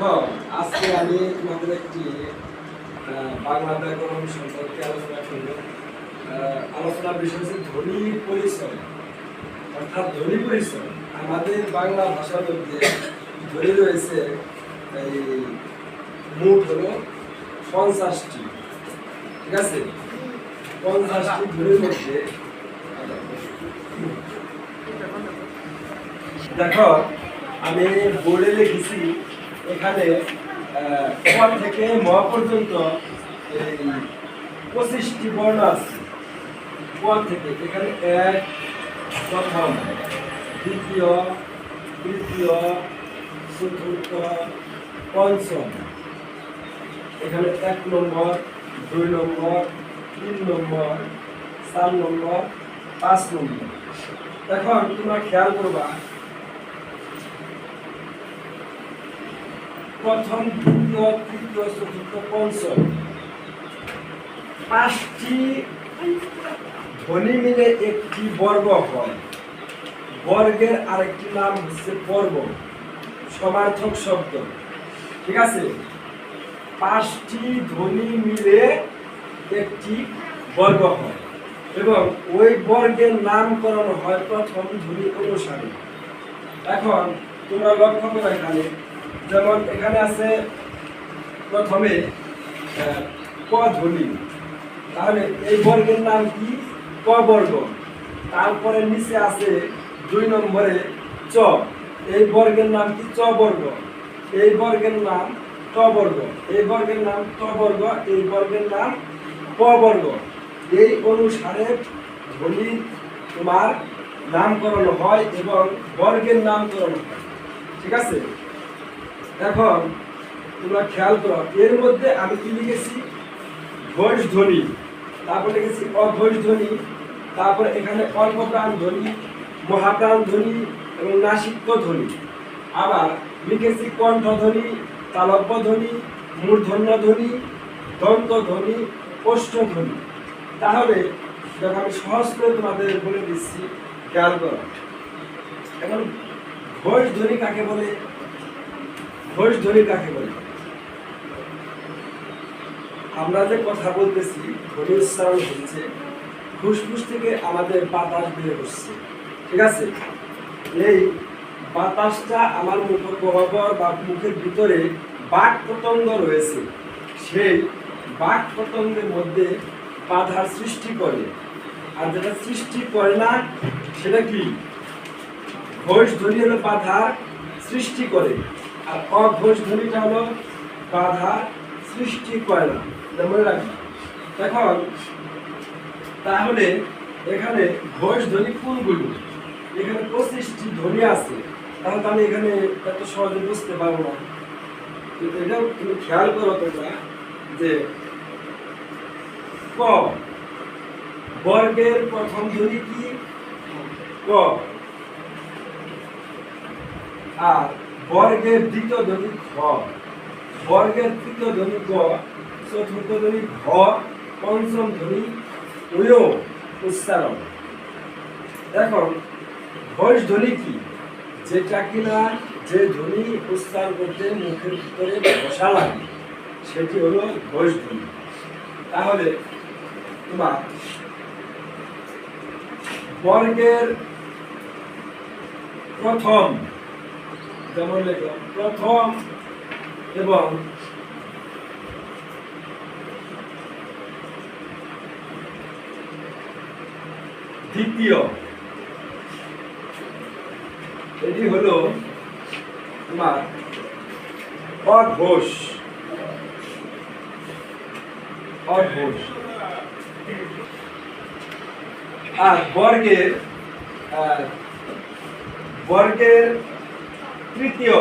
দেখো আজকে আমি তোমাদের একটি বাংলা ব্যাকরণ সম্পর্কে আলোচনা করব। আলোচনার বিষয় হচ্ছে ধ্বনি পরিচয়। অর্থাৎ ধ্বনি পরিচয়। আমাদের বাংলা ভাষার মধ্যে ধ্বনি রয়েছে, এই মোট হলো পঞ্চাশটি। ঠিক আছে? পঞ্চাশটি ধ্বনির মধ্যে। দেখো, আমি বোর্ডে লিখেছি এখানে আহ, ক থেকে ম পর্যন্ত পঁচিশটি বর্ণ আছে। ক থেকে এখানে এক প্রথম দ্বিতীয় তৃতীয় চতুর্থ পঞ্চম। এখানে এক নম্বর দুই নম্বর তিন নম্বর চার নম্বর পাঁচ নম্বর। এখন তোমরা খেয়াল করবা প্রথম, দ্বিতীয়, তৃতীয়, চতুর্থ, পঞ্চম। পাঁচটি ধ্বনি মিলে একটি বর্গ হয় বর্গের আরেকটি নাম হচ্ছে পর্ব সমার্থক শব্দ। ঠিক আছে? পাঁচটি ধ্বনি মিলে একটি বর্গ হয় এবং ওই বর্গের নামকরণ হয় প্রথম ধ্বনি অনুসারে। এখন তোমরা লক্ষ্য করো এখানে যেমন এখানে আছে প্রথমে ক ধ্বনি। তাহলে এই বর্গের নাম কি? ক বর্গ। তারপরে নিচে আছে দুই নম্বরে চ। এই বর্গের নাম কি? চ বর্গ। এই বর্গের নাম ট বর্গ। এই বর্গের নাম ট বর্গ। এই বর্গের নাম প বর্গ। এই অনুসারে ধ্বনি তোমার নামকরণ হয় এবং বর্গের নামকরণ হয়। ঠিক আছে? এখন তোমরা খেয়াল করো, এর মধ্যে আমি কি লিখেছি? ঘোষ ধ্বনি তারপর লিখেছি অঘোষ ধ্বনি তারপর এখানে অল্প প্রাণ ধ্বনি মহাপ্রাণ ধ্বনি এবং নাসিক্য ধ্বনি আবার লিখেছি কণ্ঠ ধ্বনি তালব্য ধ্বনি মূর্ধন্য ধ্বনি দন্ত ধ্বনি ধ্বনি তাহলে যখন আমি সহজ করে তোমাদের বলে দিচ্ছি, খেয়াল করো। এখন ঘোষ ধ্বনি কাকে বলে? ঘোষ ধ্বনি কাকে বলে? আমরা যে কথা বলতেছি ধ্বনি উচ্চারণ হচ্ছে, ফুসফুস থেকে আমাদের বাতাস বের হচ্ছে। ঠিক আছে? এই বাতাসটা আমার মুখ বরাবর বা মুখের ভিতরে বাক পতঙ্গ রয়েছে। সেই বাক পতঙ্গের মধ্যে বাধার সৃষ্টি করে। আর যেটা সৃষ্টি করে না, সেটা কি? ঘোষ ধ্বনি হলো বাধার সৃষ্টি করে। আর অঘোষ ধ্বনিটা হলো বাধা সৃষ্টি করে এটা মনে রাখবে এখন তাহলে এখানে ঘোষ ধ্বনি কোনগুলো? এখানে পঁচিশটি ধ্বনি আছে। তাহলে আমি এখানে এত সহজে বুঝতে পারব না। কিন্তু এটাও তুমি খেয়াল করো তোমরা যে ক, বর্গের প্রথম ধ্বনি কি? ক। আর বর্গের দ্বিতীয় ধ্বনি খ বর্গের তৃতীয় ধ্বনি গ চতুর্থ ধ্বনি ঘ, পঞ্চম ধ্বনি উয় উচ্চারণ। এখন, ঘোষ ধ্বনি কি? যেটা কিনা যে ধ্বনি উচ্চারণ করতে মুখের ভিতরে বসা লাগে, সেটি হলো ঘোষ ধ্বনি। তাহলে, তোমার বর্গের প্রথম যেমন লেখো প্রথম এবং দ্বিতীয়। এটি হলো তোমার অঘোষ। অঘোষ। আর বর্গের বর্গের তৃতীয়।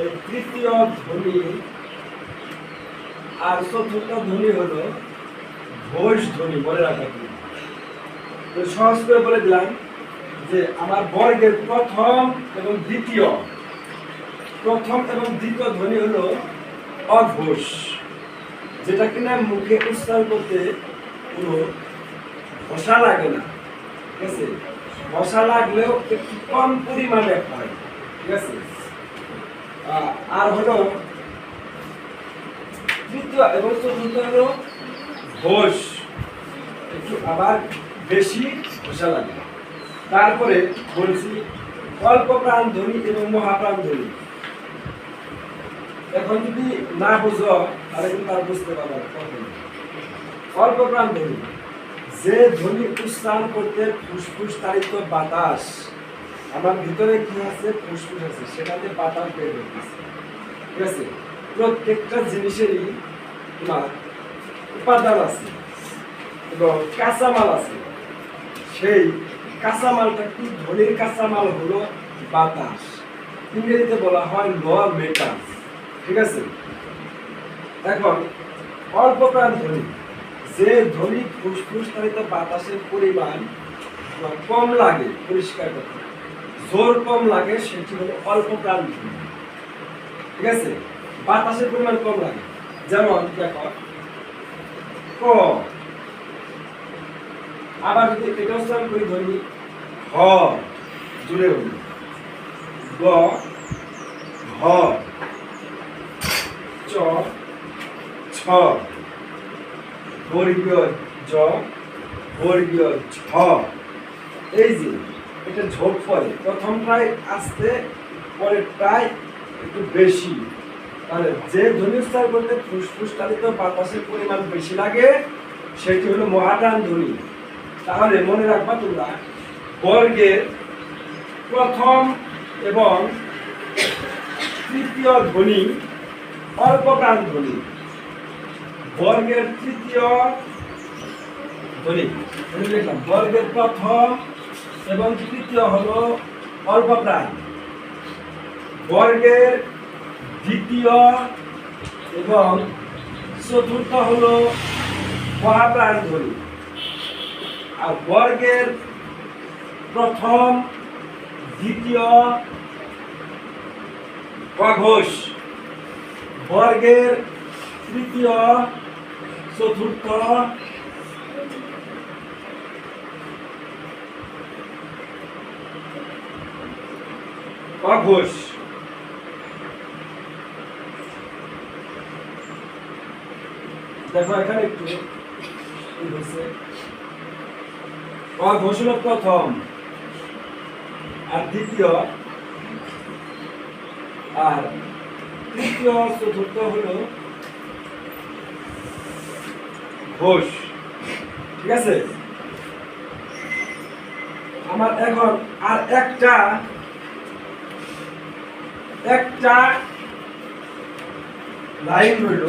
এই তৃতীয় ধ্বনি, আর চতুর্থ ধ্বনি হলো ঘোষ ধ্বনি, মনে রাখা তো সহজ করে বলে দিলাম যে আমার বর্গের প্রথম এবং দ্বিতীয়, প্রথম এবং দ্বিতীয় ধ্বনি হলো অঘোষ, যেটা কিনা মুখে উচ্চারণ করতে কোনো ঘষা লাগে না। ঠিক আছে? ঘষা লাগলেও একটু কম পরিমাণে হয়। ঠিক আর হলো তৃতীয় এবং চতুর্থ হলো ঘোষ। একটু আবার বেশি ঘোষা লাগে। তারপরে বলছি অল্প প্রাণ ধ্বনি এবং মহাপ্রাণ ধ্বনি এখন যদি না বুঝো, তাহলে কিন্তু আর বুঝতে পারবে। অল্প প্রাণ ধ্বনি যে ধ্বনি উচ্চারণ করতে ফুসফুস তাড়িত বাতাস। আমার ভিতরে কি আছে? ফুসফুস আছে। সেটাতে বাতাস বের হইতেছে ঠিক আছে? প্রত্যেকটা জিনিসেরই তোমার উপাদান আছে এবং কাঁচামাল আছে। সেই কাঁচামালটা কি ধ্বনির কাঁচামাল হলো? বাতাস। ইংরেজিতে বলা হয় ল মেটাল। ঠিক আছে? এখন অল্প প্রাণ ধ্বনি যে ধ্বনি ফুসফুস তারিত বাতাসের পরিমাণ কম লাগে, পরিষ্কার করতে। জোর কম লাগে, সেটি হলো অল্প প্রাণ। ঠিক আছে? বাতাসের পরিমাণ কম লাগে। যেমন, দেখো, ক। আবার যদি এটা উচ্চারণ করি, ধরি হ জুড়ে হল গ। হ চ। ছ। বর্গীয় জ। বর্গীয় ছ এই যে এটা ঝোঁক পড়ে প্রথমটাই আসতে পরেরটাই একটু বেশি। তাহলে যে ধ্বনি উচ্চারণ করতে ফুসফুস তালিত বাতাসের পরিমাণ বেশি লাগে, সেটি হলো মহাটান ধ্বনি তাহলে মনে রাখবা তোমরা বর্গের প্রথম এবং তৃতীয় ধ্বনি অল্প প্রাণ ধ্বনি বর্গের তৃতীয় ধ্বনি বর্গের প্রথম এবং তৃতীয় হল অল্প প্রাণ বর্গের দ্বিতীয় এবং চতুর্থ হল মহাপ্রাণ ধ্বনি। আর বর্গের প্রথম, দ্বিতীয় অঘোষ। বর্গের তৃতীয়, চতুর্থ অঘোষ দেখো, এখানে একটু অঘোষ হলো প্রথম আর দ্বিতীয় আর তৃতীয় চতুর্থ হলো ঘোষ। ঠিক আছে? আমার এখন আর একটা একটা লাইন হইল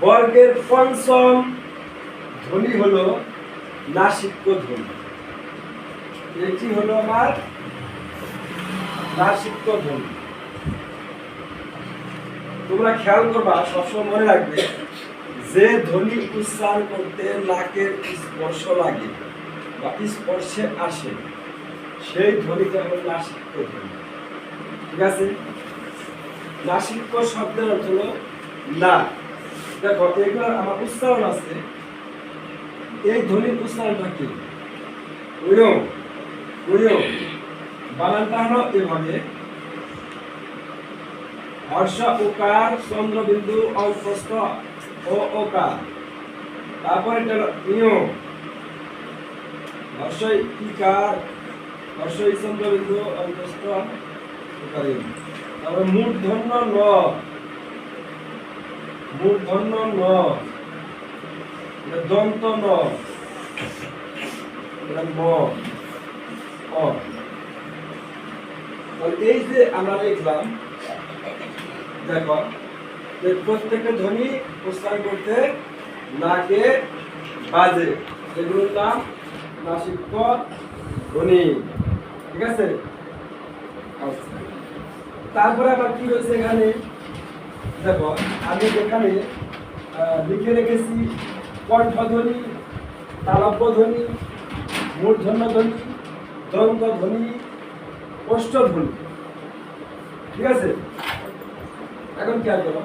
বর্গের পঞ্চম ধ্বনি হলো নাসিক্য ধ্বনি। এটি হলো আমার নাসিক্য ধ্বনি। তোমরা খেয়াল করবা, সবসময় মনে রাখবে, যে ধ্বনি উচ্চারণ করতে নাকের স্পর্শ লাগে বা স্পর্শে আসে, সেই ধ্বনিটা হলো নাসিক্য ধ্বনি। ঠিক আছে? নাসিক্য শব্দের অর্থ হলো না। দেখো, এগুলোর আমার উচ্চারণ আছে। এই ধ্বনির উচ্চারণটা কি? বানানটা হলো এভাবে। হর্ষ উকার চন্দ্রবিন্দু অল্পস্ত ও, ওকার। তারপর এটা হলো হর্ষই ইকার, হর্ষই চন্দ্রবিন্দু ওকার ইয়। তারপরে মূর্ধন্য ন। মূর্ধন্য ন। দন্ত ন। এই যে আমরা লিখলাম, দেখো, যে প্রত্যেকটা ধ্বনি উচ্চারণ করতে নাকে বাজে। এগুলোর নাম নাসিক্য ধ্বনি। ঠিক আছে। তারপরে আবার কি হয়েছে এখানে? দেখো, আমি এখানে লিখে রেখেছি, কণ্ঠধ্বনি তালব্য ধ্বনি মূর্ধন্য ধ্বনি দন্ত ধ্বনি কোষ্ঠ ধ্বনি ঠিক আছে? এখন খেয়াল করো।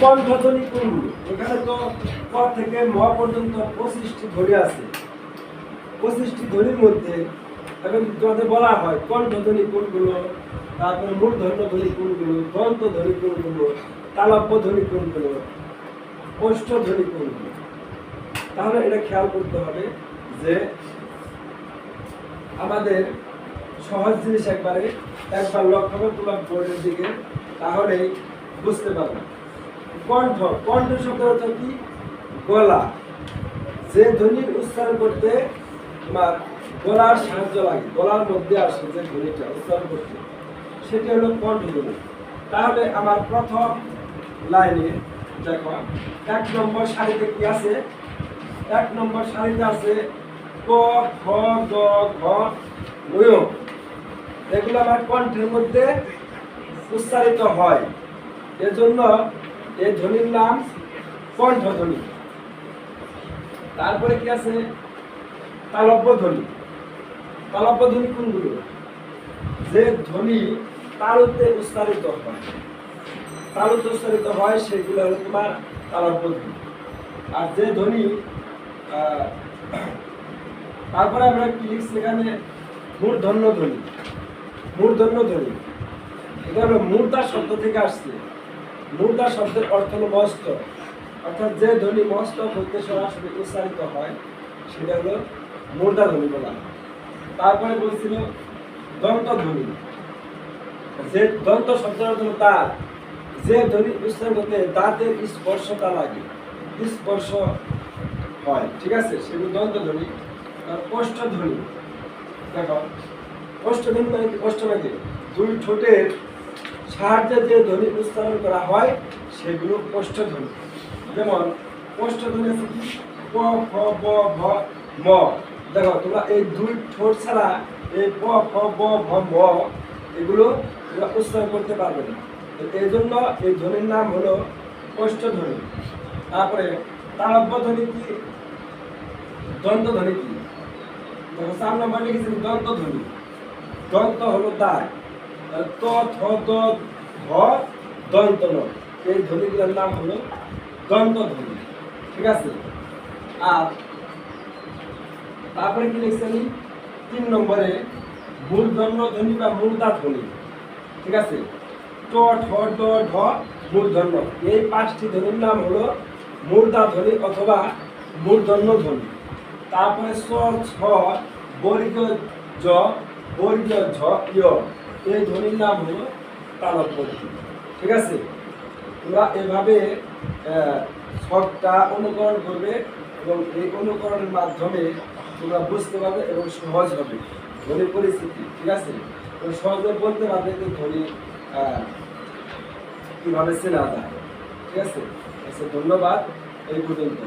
কণ্ঠধ্বনি কোনগুলো এখানে তো ক থেকে ম পর্যন্ত পঁচিশটি ধ্বনি আছে। পঁচিশটি ধ্বনির মধ্যে এবং বলা হয় কোনগুলো? তারপরে মূর্ধন্য ধ্বনি কোনগুলো? দন্ত ধ্বনি কোনগুলো? ধ্বনি কোনগুলো? ওষ্ঠ ধ্বনি কোনগুলো? তাহলে এটা খেয়াল করতে হবে যে আমাদের সহজ জিনিস একবারে, একবার লক্ষ্য করে তোমার বোর্ডের দিকে, তাহলেই বুঝতে পারবে। কণ্ঠ কণ্ঠ শব্দের অর্থ কি? গলা। যে ধ্বনির উচ্চারণ করতে তোমার গলার সাহায্য লাগে, গলার মধ্যে আসে যে ধ্বনিটা উচ্চারণ করতে। সেটি হলো কণ্ঠ ধ্বনি তাহলে আমার প্রথম লাইনে দেখো, এক নম্বর সারিতে কি আছে? এক নম্বর সারিতে আছে ক খ গ, ঘ এগুলো আমার কণ্ঠের মধ্যে উচ্চারিত হয়। এজন্য এই ধ্বনির নাম কণ্ঠ ধ্বনি তারপরে কি আছে? তালব্য ধ্বনি। তালব্য ধ্বনি কোনগুলো যে ধ্বনি তালুতে উচ্চারিত হয়। তালুতে উচ্চারিত হয় সেগুলো হলো তোমার তালব্য ধ্বনি আর যে ধ্বনি তারপরে আমরা কি লিখছি এখানে? মূর্ধন্য ধ্বনি। মূর্ধন্য ধ্বনি। এটা হলো মূর্ধা শব্দ থেকে আসছে। মূর্ধা শব্দের অর্থ হলো মস্তক অর্থাৎ যে ধ্বনি মস্তক হইতে সরাসরি উচ্চারিত হয়, সেটা হলো মূর্ধা ধ্বনি বলা হয়। তারপরে বলছিল, দন্ত ধ্বনি। যে দন্ত শব্দের হলো দাঁত যে ধ্বনি উচ্চারণ করতে দাঁতের স্পর্শতা লাগে, স্পর্শ হয়, ঠিক আছে? সেগুলো দন্ত ধ্বনি ওষ্ঠ ধ্বনি। দেখো ওষ্ঠ ধ্বনি মানে কি? ওষ্ঠ মানে দুই ঠোঁটের সাহায্যে যে ধ্বনি উচ্চারণ করা হয়, সেগুলো ওষ্ঠ ধ্বনি। যেমন ওষ্ঠ ধ্বনি আছে কি? ক খ ব, ভ, ম। দেখো, তোমরা এই দুই ঠোঁট ছাড়া এই প খ ব, ভ ম এগুলো তোমরা উচ্চারণ করতে পারবে না। এই জন্য এই ধ্বনির নাম হলো ধ্বনি তারপরে তালব্য ধ্বনি কি? দন্ত ধ্বনি কি? দেখো, চার নম্বর লিখেছেন দন্ত ধ্বনি দন্ত হলো দায় ত, থ দ ধ দন্ত ন। এই ধ্বনিগুলোর নাম হলো দন্ত ধ্বনি ঠিক আছে? আর তারপরে কি লিখছেন? তিন নম্বরে মূর্ধন্য ধ্বনি বা মূর্ধা ধ্বনি ঠিক আছে? ট ঢ এই পাঁচটি ধ্বনির নাম হলো মূর্ধা ধ্বনি অথবা মূর্ধন্য ধ্বনি তারপরে স, ছ, বর্গীয় জ, বর্গীয় ঝ এই ধ্বনির নাম হলো তালব্য ধ্বনি। ঠিক আছে? তোমরা এভাবে ছকটা অনুকরণ করবে এবং এই অনুকরণের মাধ্যমে তোমরা বুঝতে পারবে এবং সহজ হবে। ধনী পরিস্থিতি, ঠিক আছে? এবং সহজে বলতে পারবে যে ধনী কীভাবে কীভাবে চেনা যায় ঠিক আছে? আচ্ছা ধন্যবাদ। এই পর্যন্ত।